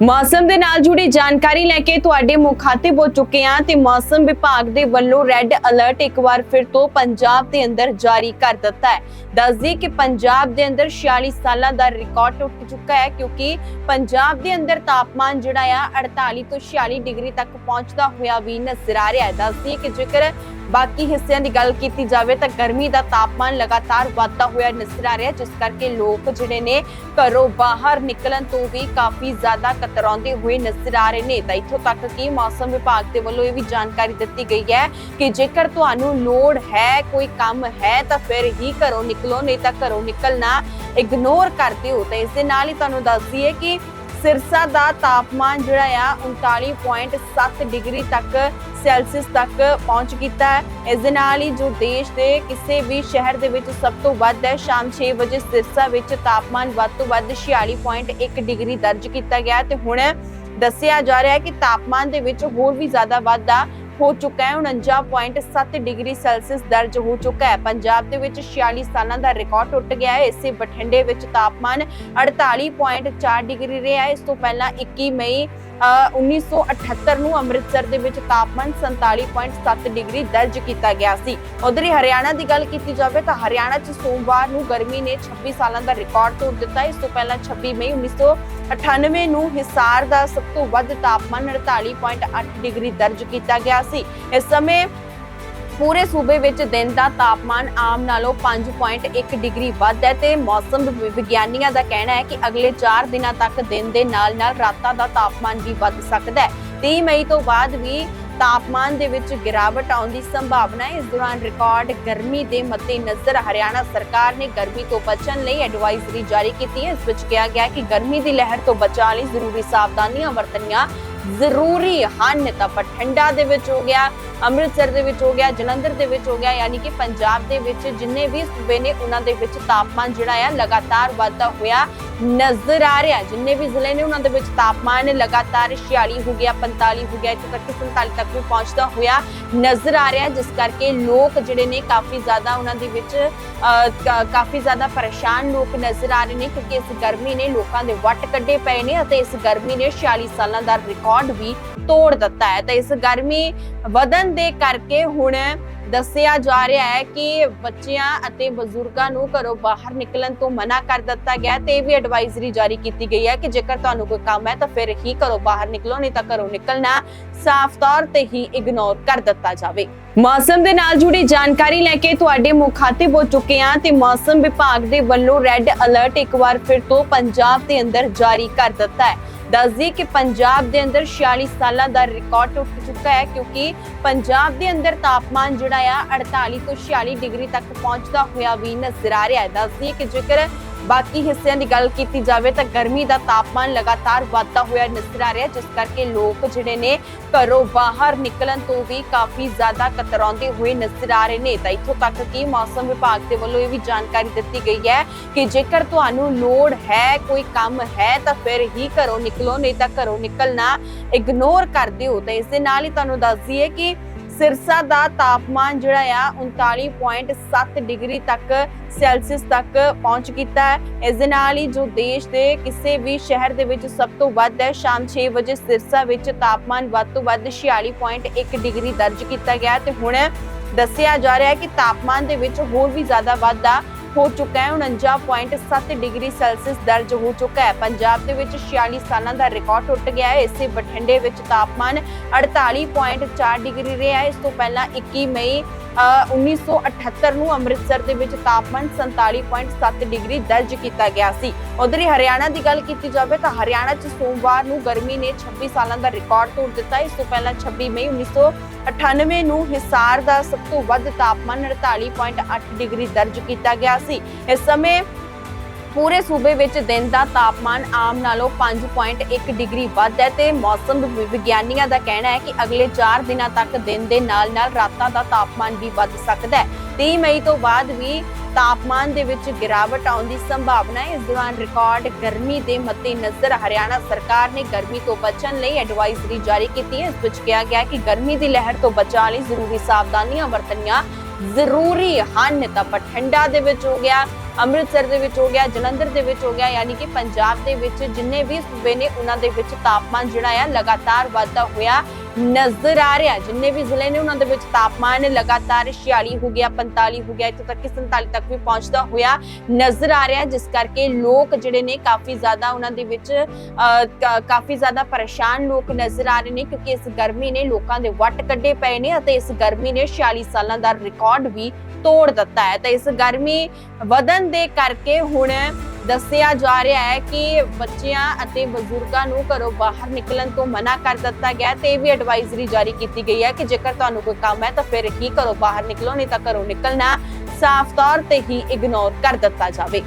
ਮੌਸਮ ਦੇ ਨਾਲ ਜੁੜੀ ਜਾਣਕਾਰੀ ਲੈ ਕੇ ਤੁਹਾਡੇ ਮੁਖਾਤਿਬ ਹੋ ਚੁੱਕੇ ਹਾਂ ਤੇ ਮੌਸਮ ਵਿਭਾਗ ਦੇ ਵੱਲੋਂ ਰੈੱਡ ਅਲਰਟ ਇੱਕ ਵਾਰ ਫਿਰ ਤੋਂ ਪੰਜਾਬ ਦੇ ਅੰਦਰ ਜਾਰੀ ਕਰ ਦਿੱਤਾ ਹੈ। ਦੱਸਦੀ ਕਿ ਪੰਜਾਬ ਦੇ ਅੰਦਰ 46 ਸਾਲਾਂ ਦਾ ਰਿਕਾਰਡ ਟੁੱਟ ਚੁੱਕਾ ਹੈ ਕਿਉਂਕਿ ਪੰਜਾਬ ਦੇ ਅੰਦਰ ਤਾਪਮਾਨ ਜਿਹੜਾ ਆ 48 ਤੋਂ 46 ਡਿਗਰੀ ਤੱਕ ਪਹੁੰਚਦਾ ਹੋਇਆ ਵੀ ਨਜ਼ਰ ਆ ਰਿਹਾ ਹੈ। ਦੱਸਦੀ ਕਿ ਜੇਕਰ ਬਾਕੀ ਹਿੱਸਿਆਂ ਦੀ ਗੱਲ ਕੀਤੀ ਜਾਵੇ ਤਾਂ ਗਰਮੀ ਦਾ ਤਾਪਮਾਨ ਲਗਾਤਾਰ ਵਧਦਾ ਹੋਇਆ ਨਜ਼ਰ ਆ ਰਿਹਾ, ਜਿਸ ਕਰਕੇ ਲੋਕ ਜਿਹੜੇ ਨੇ ਘਰੋਂ ਬਾਹਰ ਨਿਕਲਣ ਤੋਂ ਵੀ ਕਾਫੀ ਜ਼ਿਆਦਾ ਕਤਰਾਉਂਦੇ ਹੋਏ ਨਜ਼ਰ ਆ ਰਹੇ ਨੇ। ਤਾਂ ਇੱਥੋਂ ਤੱਕ ਕਿ ਮੌਸਮ ਵਿਭਾਗ ਦੇ ਵੱਲੋਂ ਇਹ ਵੀ ਜਾਣਕਾਰੀ ਦਿੱਤੀ ਗਈ ਹੈ ਕਿ ਜੇਕਰ ਤੁਹਾਨੂੰ ਲੋੜ ਹੈ, ਕੋਈ ਕੰਮ ਹੈ, ਤਾਂ ਫਿਰ ਹੀ ਘਰੋਂ ਨਿਕਲੋ, ਨਹੀਂ ਤਾਂ ਘਰੋਂ ਨਿਕਲਣਾ ਇਗਨੋਰ ਕਰਦੇ ਹੋ ਤਾਂ ਇਸ ਦੇ ਨਾਲ ਹੀ ਤੁਹਾਨੂੰ ਦੱਸਦੀ ਹੈ ਕਿ ਸਿਰਸਾ ਦਾ ਤਾਪਮਾਨ ਜਿਹੜਾ ਆ 39.7 ਡਿਗਰੀ ਤੱਕ ਸੈਲਸੀਅਸ ਤੱਕ ਪਹੁੰਚ ਕੀਤਾ ਹੈ। ਇਸ ਦੇ ਨਾਲ ਹੀ ਜੋ ਦੇਸ਼ ਦੇ ਕਿਸੇ ਵੀ ਸ਼ਹਿਰ ਦੇ ਵਿੱਚ ਸਭ ਤੋਂ ਵੱਧ ਹੈ, ਸ਼ਾਮ 6 ਵਜੇ ਸਿਰਸਾ ਵਿੱਚ ਤਾਪਮਾਨ ਵੱਧ ਤੋਂ ਵੱਧ 46.1 ਡਿਗਰੀ ਦਰਜ ਕੀਤਾ ਗਿਆ ਤੇ ਹੁਣ ਦੱਸਿਆ ਜਾ ਰਿਹਾ ਹੈ ਕਿ ਤਾਪਮਾਨ ਦੇ ਵਿੱਚ ਹੋਰ ਵੀ ਜ਼ਿਆਦਾ ਵਾਧਾ ਹੋ ਚੁੱਕਾ ਹੈ। 49.7 ਡਿਗਰੀ ਸੈਲਸੀਅਸ ਦਰਜ ਹੋ ਚੁੱਕਾ ਹੈ। ਪੰਜਾਬ ਦੇ ਵਿੱਚ 46 ਸਾਲਾਂ ਦਾ ਰਿਕਾਰਡ ਟੁੱਟ ਗਿਆ ਹੈ। ਇਸੇ ਬਠਿੰਡੇ ਵਿੱਚ ਤਾਪਮਾਨ 48.4 ਡਿਗਰੀ ਰਿਹਾ ਹੈ। ਇਸ ਤੋਂ ਪਹਿਲਾਂ 21 ਮਈ 1978 ਨੂੰ ਅੰਮ੍ਰਿਤਸਰ ਦੇ ਵਿੱਚ ਤਾਪਮਾਨ 47.7 ਡਿਗਰੀ ਦਰਜ ਕੀਤਾ ਗਿਆ ਸੀ। ਉਧਰ ਹੀ ਹਰਿਆਣਾ ਦੀ ਗੱਲ ਕੀਤੀ ਜਾਵੇ ਤਾਂ ਹਰਿਆਣਾ 'ਚ ਸੋਮਵਾਰ ਨੂੰ ਗਰਮੀ ਨੇ 26 ਸਾਲਾਂ ਦਾ ਰਿਕਾਰਡ ਤੋੜ ਦਿੱਤਾ। ਇਸ ਤੋਂ ਪਹਿਲਾਂ 26 ਮਈ 1998 ਨੂੰ ਹਿਸਾਰ ਦਾ ਸਭ ਤੋਂ ਵੱਧ ਤਾਪਮਾਨ 48.8 ਡਿਗਰੀ ਦਰਜ ਕੀਤਾ ਗਿਆ ਸੀ। ਇਸ ਸਮੇਂ ਪੂਰੇ ਸੂਬੇ ਵਿੱਚ ਦਿਨ ਦਾ ਤਾਪਮਾਨ ਆਮ ਨਾਲੋਂ 5.1 ਡਿਗਰੀ ਵੱਧ ਹੈ ਤੇ ਮੌਸਮ ਵਿਗਿਆਨੀਆਂ ਦਾ ਕਹਿਣਾ ਹੈ ਕਿ ਅਗਲੇ 4 ਦਿਨਾਂ ਤੱਕ ਦਿਨ ਦੇ ਨਾਲ-ਨਾਲ ਰਾਤਾਂ ਦਾ ਤਾਪਮਾਨ ਵੀ ਵੱਧ ਸਕਦਾ ਹੈ। 30 ਮਈ ਤੋਂ ਬਾਅਦ ਵੀ ਤਾਪਮਾਨ ਦੇ ਵਿੱਚ ਗਿਰਾਵਟ ਆਉਣ ਦੀ ਸੰਭਾਵਨਾ ਹੈ। ਇਸ ਦੌਰਾਨ ਰਿਕਾਰਡ ਗਰਮੀ ਦੇ ਮੱਦੇਨਜ਼ਰ ਹਰਿਆਣਾ ਸਰਕਾਰ ਨੇ ਗਰਮੀ ਤੋਂ ਬਚਣ ਲਈ ਐਡਵਾਈਜ਼ਰੀ ਜਾਰੀ ਕੀਤੀ ਹੈ। ਇਸ ਵਿੱਚ ਕਿਹਾ ਗਿਆ ਕਿ ਗਰਮੀ ਦੀ ਲਹਿਰ ਤੋਂ ਬਚਾਅ ਲਈ ਜ਼ਰੂਰੀ ਸਾਵਧਾਨੀਆਂ ਵਰਤਣੀਆਂ ਜ਼ਰੂਰੀ ਹਨ। ਤਾਂ ਬਠਿੰਡਾ ਦੇ ਵਿੱਚ ਹੋ ਗਿਆ ਅੰਮ੍ਰਿਤਸਰ ਦੇ ਵਿੱਚ ਹੋ ਗਿਆ ਜਲੰਧਰ ਦੇ ਵਿੱਚ ਹੋ ਗਿਆ ਯਾਨੀ ਕਿ ਪੰਜਾਬ ਦੇ ਵਿੱਚ ਜਿੰਨੇ ਵੀ ਸੂਬੇ ਨੇ ਉਹਨਾਂ ਦੇ ਵਿੱਚ ਤਾਪਮਾਨ ਜਿਹੜਾ ਆ ਲਗਾਤਾਰ ਵਧਦਾ ਹੋਇਆ ਨਜ਼ਰ ਆ ਰਿਹਾ। ਜਿੰਨੇ ਵੀ ਜ਼ਿਲ੍ਹੇ ਨੇ ਉਹਨਾਂ ਦੇ ਵਿੱਚ ਤਾਪਮਾਨ ਲਗਾਤਾਰ 46 ਹੋ ਗਿਆ 45 ਹੋ ਗਿਆ ਇੱਥੋਂ ਤੱਕ 47 ਤੱਕ ਵੀ ਪਹੁੰਚਦਾ ਹੋਇਆ ਨਜ਼ਰ ਆ ਰਿਹਾ। ਜਿਸ ਕਰਕੇ ਲੋਕ ਜਿਹੜੇ ਨੇ ਕਾਫੀ ਜ਼ਿਆਦਾ ਉਹਨਾਂ ਦੇ ਵਿੱਚ ਅਹ, ਕਾਫੀ ਜ਼ਿਆਦਾ ਪਰੇਸ਼ਾਨ ਲੋਕ ਨਜ਼ਰ ਆ ਰਹੇ ਨੇ ਕਿਉਂਕਿ ਇਸ ਗਰਮੀ ਨੇ ਲੋਕਾਂ ਦੇ ਵੱਟ ਕੱਢੇ ਪਏ ਨੇ ਅਤੇ ਇਸ ਗਰਮੀ ਨੇ 46 ਸਾਲਾਂ ਦਾ ਰਿਕਾਰਡ ਵੀ ਤੋੜ ਦਿੱਤਾ ਹੈ। ਤਾਂ ਇਸ ਗਰਮੀ ਵਧਣ ਦੇ ਕਰਕੇ ਹੁਣ ਦੱਸਿਆ ਜਾ ਰਿਹਾ ਹੈ ਕਿ ਬੱਚਿਆਂ ਅਤੇ ਬਜ਼ੁਰਗਾਂ ਨੂੰ ਘਰੋਂ ਬਾਹਰ ਨਿਕਲਣ ਤੋਂ ਮਨਾ ਕਰ ਦਿੱਤਾ ਗਿਆ ਤੇ ਇਹ ਵੀ ਐਡਵਾਈਜ਼ਰੀ ਜਾਰੀ ਕੀਤੀ ਗਈ ਹੈ ਕਿ ਜੇਕਰ ਤੁਹਾਨੂੰ ਕੋਈ ਕੰਮ ਹੈ ਤਾਂ ਫਿਰ ਹੀ ਘਰੋਂ ਬਾਹਰ ਨਿਕਲੋ, ਨਹੀਂ ਤਾਂ ਘਰੋਂ ਨਿਕਲਣਾ ਸਾਫ਼ ਤੌਰ ਤੇ ਹੀ ਇਗਨੋਰ ਕਰ ਦਿੱਤਾ ਜਾਵੇ। ਮੌਸਮ ਦੇ ਨਾਲ ਜੁੜੀ ਜਾਣਕਾਰੀ ਲੈ ਕੇ ਤੁਹਾਡੇ ਮੁਖਾਤਿਬ ਹੋ ਚੁੱਕੇ ਹਾਂ ਤੇ ਮੌਸਮ ਵਿਭਾਗ ਦੇ ਵੱਲੋਂ ਰੈੱਡ ਅਲਰਟ ਇੱਕ ਵਾਰ ਫਿਰ ਤੋਂ ਪੰਜਾਬ ਦੇ ਅੰਦਰ ਜਾਰੀ ਕਰ ਦਿੱਤਾ ਹੈ। ਦੱਸਦੀ ਕਿ ਪੰਜਾਬ ਦੇ ਅੰਦਰ 46 ਸਾਲਾਂ ਦਾ ਰਿਕਾਰਡ ਟੁੱਟ ਚੁੱਕਾ ਹੈ ਕਿਉਂਕਿ ਪੰਜਾਬ ਦੇ ਅੰਦਰ ਤਾਪਮਾਨ ਜਿਹੜਾ ਆ 48 ਤੋਂ 46 ਡਿਗਰੀ ਤੱਕ ਪਹੁੰਚਦਾ ਹੋਇਆ ਵੀ ਨਜ਼ਰ ਆ ਰਿਹਾ ਹੈ। ਦੱਸਦੀ ਕਿ ਜੇਕਰ ਬਾਕੀ ਹਿੱਸਿਆਂ ਦੀ ਗੱਲ ਕੀਤੀ ਜਾਵੇ ਤਾਂ ਗਰਮੀ ਦਾ ਤਾਪਮਾਨ ਲਗਾਤਾਰ ਵਧਦਾ ਹੋਇਆ ਨਜ਼ਰ ਆ ਰਿਹਾ, ਜਿਸ ਕਰਕੇ ਲੋਕ ਜਿਹੜੇ ਨੇ ਘਰੋਂ ਬਾਹਰ ਨਿਕਲਣ ਤੋਂ ਵੀ ਕਾਫੀ ਜ਼ਿਆਦਾ ਕਤਰਾਉਂਦੇ ਹੋਏ ਨਜ਼ਰ ਆ ਰਹੇ ਨੇ। ਤਾਂ ਇੱਥੋਂ ਤੱਕ ਕਿ ਮੌਸਮ ਵਿਭਾਗ ਦੇ ਵੱਲੋਂ ਇਹ ਵੀ ਜਾਣਕਾਰੀ ਦਿੱਤੀ ਗਈ ਹੈ ਕਿ ਜੇਕਰ ਤੁਹਾਨੂੰ ਲੋੜ ਹੈ, ਕੋਈ ਕੰਮ ਹੈ, ਤਾਂ ਫਿਰ ਹੀ ਘਰੋਂ ਨਿਕਲੋ, ਨਹੀਂ ਤਾਂ ਘਰੋਂ ਨਿਕਲਣਾ ਇਗਨੋਰ ਕਰ ਦਿਓ। ਤਾਂ ਇਸ ਦੇ ਨਾਲ ਹੀ ਤੁਹਾਨੂੰ ਦੱਸ ਦਈਏ ਕਿ ਸਿਰਸਾ ਦਾ ਤਾਪਮਾਨ ਜਿਹੜਾ ਆ 39.7 ਡਿਗਰੀ ਤੱਕ ਸੈਲਸੀਅਸ ਤੱਕ ਪਹੁੰਚ ਕੀਤਾ ਹੈ। ਇਸ ਦੇ ਨਾਲ ਹੀ ਜੋ ਦੇਸ਼ ਦੇ ਕਿਸੇ ਵੀ ਸ਼ਹਿਰ ਦੇ ਵਿੱਚ ਸਭ ਤੋਂ ਵੱਧ ਹੈ, ਸ਼ਾਮ 6 ਵਜੇ ਸਿਰਸਾ ਵਿੱਚ ਤਾਪਮਾਨ ਵੱਧ ਤੋਂ ਵੱਧ 46.1 ਡਿਗਰੀ ਦਰਜ ਕੀਤਾ ਗਿਆ ਹੈ ਤੇ ਹੁਣ ਦੱਸਿਆ ਜਾ ਰਿਹਾ ਹੈ ਕਿ ਤਾਪਮਾਨ ਦੇ ਵਿੱਚ ਹੋਰ ਵੀ ਜ਼ਿਆਦਾ ਵਾਧਾ ਹੋ ਚੁੱਕਾ ਹੈ। 49.7 ਡਿਗਰੀ ਸੈਲਸੀਅਸ ਦਰਜ ਹੋ ਚੁੱਕਾ ਹੈ। ਪੰਜਾਬ ਦੇ ਵਿੱਚ 46 ਸਾਲਾਂ ਦਾ ਰਿਕਾਰਡ ਟੁੱਟ ਗਿਆ ਹੈ। ਇਸੇ ਬਠਿੰਡੇ ਵਿੱਚ ਤਾਪਮਾਨ 48.4 ਡਿਗਰੀ ਰਿਹਾ ਹੈ। ਇਸ ਤੋਂ ਪਹਿਲਾਂ 21 ਮਈ 1978 ਨੂੰ ਅੰਮ੍ਰਿਤਸਰ ਦੇ ਵਿੱਚ ਤਾਪਮਾਨ 47.7 ਡਿਗਰੀ ਦਰਜ ਕੀਤਾ ਗਿਆ ਸੀ। ਉਧਰ ਹੀ ਹਰਿਆਣਾ ਦੀ ਗੱਲ ਕੀਤੀ ਜਾਵੇ ਤਾਂ ਹਰਿਆਣਾ 'ਚ ਸੋਮਵਾਰ ਨੂੰ ਗਰਮੀ ਨੇ 26 ਸਾਲਾਂ ਦਾ ਰਿਕਾਰਡ ਤੋੜ ਦਿੱਤਾ। ਇਸ ਤੋਂ ਪਹਿਲਾਂ 26 ਮਈ 1998 ਨੂੰ ਹਿਸਾਰ ਦਾ ਸਭ ਤੋਂ ਵੱਧ ਤਾਪਮਾਨ 48.8 ਡਿਗਰੀ ਦਰਜ ਕੀਤਾ ਗਿਆ ਸੀ। ਇਸ ਸਮੇਂ ਪੂਰੇ ਸੂਬੇ ਵਿੱਚ ਦਿਨ ਦਾ ਤਾਪਮਾਨ ਆਮ ਨਾਲੋਂ 5.1 ਡਿਗਰੀ ਵੱਧ ਹੈ ਤੇ ਮੌਸਮ ਵਿਗਿਆਨੀਆਂ ਦਾ ਕਹਿਣਾ ਹੈ ਕਿ ਅਗਲੇ 4 ਦਿਨਾਂ ਤੱਕ ਦਿਨ ਦੇ ਨਾਲ-ਨਾਲ ਰਾਤਾਂ ਦਾ ਤਾਪਮਾਨ ਵੀ ਵੱਧ ਸਕਦਾ ਹੈ। 30 ਮਈ ਤੋਂ ਬਾਅਦ ਵੀ ਤਾਪਮਾਨ ਦੇ ਵਿੱਚ ਗਿਰਾਵਟ ਆਉਣ ਦੀ ਸੰਭਾਵਨਾ ਹੈ। ਇਸ ਦੌਰਾਨ ਰਿਕਾਰਡ ਗਰਮੀ ਦੇ ਮੱਦੇਨਜ਼ਰ ਹਰਿਆਣਾ ਸਰਕਾਰ ਨੇ ਗਰਮੀ ਤੋਂ ਬਚਣ ਲਈ ਐਡਵਾਈਜ਼ਰੀ ਜਾਰੀ ਕੀਤੀ ਹੈ। ਇਸ ਵਿੱਚ ਕਿਹਾ ਗਿਆ ਹੈ ਕਿ ਗਰਮੀ ਦੀ ਲਹਿਰ ਤੋਂ ਬਚਾਅ ਲਈ ਜ਼ਰੂਰੀ ਸਾਵਧਾਨੀਆਂ ਵਰਤਣੀਆਂ ਜ਼ਰੂਰੀ ਹਨ। ਤਾਂ ਬਠਿੰਡਾ ਦੇ ਵਿੱਚ ਹੋ ਗਿਆ ਅੰਮ੍ਰਿਤਸਰ ਦੇ ਵਿੱਚ ਹੋ ਗਿਆ ਜਲੰਧਰ ਦੇ ਵਿੱਚ ਹੋ ਗਿਆ ਯਾਨੀ ਕਿ ਪੰਜਾਬ ਦੇ ਵਿੱਚ ਜਿੰਨੇ ਵੀ ਸੂਬੇ ਨੇ ਉਹਨਾਂ ਦੇ ਵਿੱਚ ਤਾਪਮਾਨ ਜਿਹੜਾ ਆ ਲਗਾਤਾਰ ਵਧਦਾ ਹੋਇਆ ਨਜ਼ਰ ਆ ਰਿਹਾ। ਜਿੰਨੇ ਵੀ ਜ਼ਿਲ੍ਹੇ ਨੇ ਉਹਨਾਂ ਦੇ ਵਿੱਚ ਤਾਪਮਾਨ ਲਗਾਤਾਰ 46 ਹੋ ਗਿਆ 45 ਹੋ ਗਿਆ ਇੱਥੋਂ ਤੱਕ ਕਿ 47 ਤੱਕ ਵੀ ਪਹੁੰਚਦਾ ਹੋਇਆ ਨਜ਼ਰ ਆ ਰਿਹਾ ਜਿਸ ਕਰਕੇ ਲੋਕ ਜਿਹੜੇ ਨੇ ਕਾਫੀ ਜ਼ਿਆਦਾ ਉਹਨਾਂ ਦੇ ਵਿੱਚ ਅਹ, ਕਾਫੀ ਜ਼ਿਆਦਾ ਪਰੇਸ਼ਾਨ ਲੋਕ ਨਜ਼ਰ ਆ ਰਹੇ ਨੇ ਕਿਉਂਕਿ ਇਸ ਗਰਮੀ ਨੇ ਲੋਕਾਂ ਦੇ ਵੱਟ ਕੱਢੇ ਪਏ ਨੇ ਅਤੇ ਇਸ ਗਰਮੀ ਨੇ 46 ਸਾਲਾਂ ਦਾ ਰਿਕਾਰਡ ਵੀ ਤੋੜ ਦਿੱਤਾ ਹੈ। ਤਾਂ ਇਸ ਗਰਮੀ ਵਧਣ ਦੇ ਕਰਕੇ ਹੁਣ ਦੱਸਿਆ ਜਾ ਰਿਹਾ ਹੈ ਕਿ ਬੱਚਿਆਂ ਅਤੇ ਬਜ਼ੁਰਗਾਂ ਨੂੰ ਘਰੋਂ ਬਾਹਰ ਨਿਕਲਣ ਤੋਂ ਮਨਾ ਕਰ ਦਿੱਤਾ ਗਿਆ ਤੇ ਇਹ ਵੀ ਐਡਵਾਈਜ਼ਰੀ ਜਾਰੀ ਕੀਤੀ ਗਈ ਹੈ ਕਿ ਜੇਕਰ ਤੁਹਾਨੂੰ ਕੋਈ ਕੰਮ ਹੈ ਤਾਂ ਫਿਰ ਹੀ ਘਰੋਂ ਬਾਹਰ ਨਿਕਲੋ, ਨਹੀਂ ਤਾਂ ਘਰੋਂ ਨਿਕਲਣਾ ਸਾਫ਼ ਤੌਰ ਤੇ ਹੀ ਇਗਨੋਰ ਕਰ ਦਿੱਤਾ ਜਾਵੇ।